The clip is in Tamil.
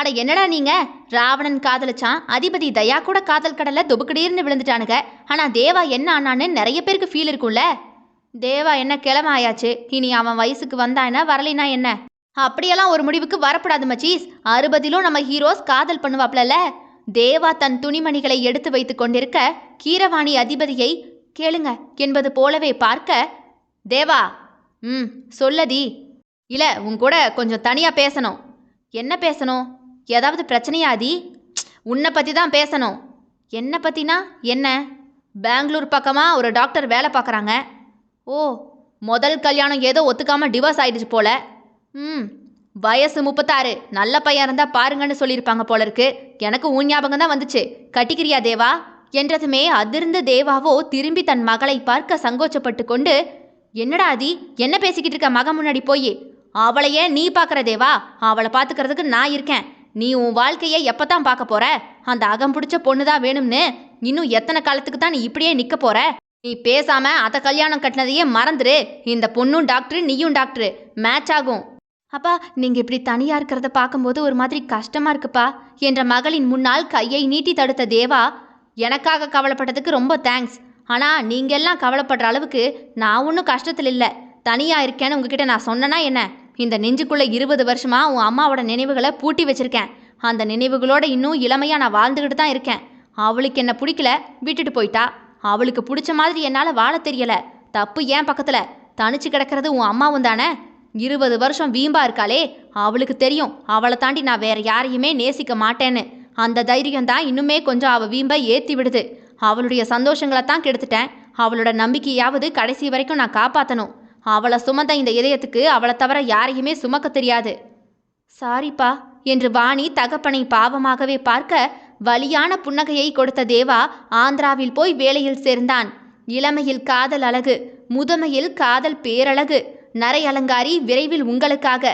அட என்னடா நீங்க? ராவணன் காதலிச்சான். அதிபதி தயா கூட காதல் கடல்ல துபுக்கடீர்னு விழுந்துட்டானுங்க. ஆனா தேவா என்ன ஆனான்னு நிறைய பேருக்கு ஃபீல் இருக்கும்ல. தேவா என்ன கிளம்ப ஆயாச்சு? இனி அவன் வயசுக்கு வந்தானா வரலைனா என்ன? அப்படியெல்லாம் ஒரு முடிவுக்கு வரப்படாது மச்சீஸ். அறுபதிலும் நம்ம ஹீரோஸ் காதல் பண்ணுவாப்லல. தேவா தன் துணிமணிகளை எடுத்து வைத்து கொண்டிருக்க கீரவாணி அதிபதியை கேளுங்க என்பது போலவே பார்க்க தேவா ம் சொல்லதி இல்ல உன் கூட கொஞ்சம் தனியா பேசணும். என்ன பேசணும்? ஏதாவது பிரச்சனையாதி? உன்னை பற்றி தான் பேசணும். என்னை பற்றினா என்ன? பெங்களூர் பக்கமாக ஒரு டாக்டர் வேலை பார்க்குறாங்க. ஓ முதல் கல்யாணம் ஏதோ ஒத்துக்காமல் டிவோர்ஸ் ஆயிடுச்சு போல. ம் வயசு முப்பத்தாறு. நல்ல பையன் இருந்தால் பாருங்கன்னு சொல்லியிருப்பாங்க போல இருக்கு எனக்கு உன் ஞாபகம் தான் வந்துச்சு. கட்டிக்கிறியா தேவா? என்றதுமே அதிர்ந்த தேவாவோ திரும்பி தன் மகளை பார்க்க சங்கோச்சப்பட்டு கொண்டு என்னடா அதி என்ன பேசிக்கிட்டு இருக்க மகன் முன்னாடி போய்? அவளை ஏன் நீ பார்க்குற தேவா? அவளை பார்த்துக்கிறதுக்கு நான் இருக்கேன். நீ உன் வாழ்க்கையை எப்போ தான் பார்க்க போற? அந்த அகம் பிடிச்ச பொண்ணு தான் வேணும்னு இன்னும் எத்தனை காலத்துக்கு தான் நீ இப்படியே நிற்க போற? நீ பேசாம அத கல்யாணம் கட்டினதையே மறந்துரு. இந்த பொண்ணும் டாக்டரு நீயும் டாக்டரு. மேட்ச் ஆகும். அப்பா நீங்க இப்படி தனியா இருக்கிறத பார்க்கும்போது ஒரு மாதிரி கஷ்டமா இருக்குப்பா. என்ற மகளின் முன்னால் கையை நீட்டி தடுத்த தேவா எனக்காக கவலைப்பட்டதுக்கு ரொம்ப தேங்க்ஸ் ஆனா நீங்க எல்லாம் கவலைப்படுற அளவுக்கு நான் ஒன்றும் கஷ்டத்தில் இல்லை தனியா இருக்கேன்னு உங்ககிட்ட நான் சொன்னனா என்ன? இந்த நெஞ்சுக்குள்ளே இருபது வருஷமாக உன் அம்மாவோட நினைவுகளை பூட்டி வச்சிருக்கேன். அந்த நினைவுகளோட இன்னும் இளமையாக நான் வாழ்ந்துக்கிட்டு தான் இருக்கேன். அவளுக்கு என்ன பிடிக்கல விட்டுட்டு போயிட்டா. அவளுக்கு பிடிச்ச மாதிரி என்னால் வாழ தெரியல. தப்பு ஏன் பக்கத்தில்? தனிச்சு கிடக்கிறது உன் அம்மாவும் தானே? இருபது வருஷம் வீம்பா இருக்காளே அவளுக்கு தெரியும். அவளை தாண்டி நான் வேற யாரையுமே நேசிக்க மாட்டேன்னு. அந்த தைரியம் தான் இன்னுமே கொஞ்சம் அவள் வீம்பை ஏற்றி விடுது. அவளுடைய சந்தோஷங்களை தான் கெடுத்துட்டேன். அவளோட நம்பிக்கையாவது கடைசி வரைக்கும் நான் காப்பாற்றணும் அவளை சுமந்த இந்த இதயத்துக்கு அவளை தவிர யாரையுமே சுமக்க தெரியாது. சாரிப்பா என்று வாணி தகப்பனை பாவமாகவே பார்க்க வலியான புன்னகையை கொடுத்த தேவா ஆந்திராவில் போய் வேலையில் சேர்ந்தான். இளமையில் காதல் அழகு முதுமையில் காதல் பேரழகு நரை அலங்காரி விரைவில் உங்களுக்காக.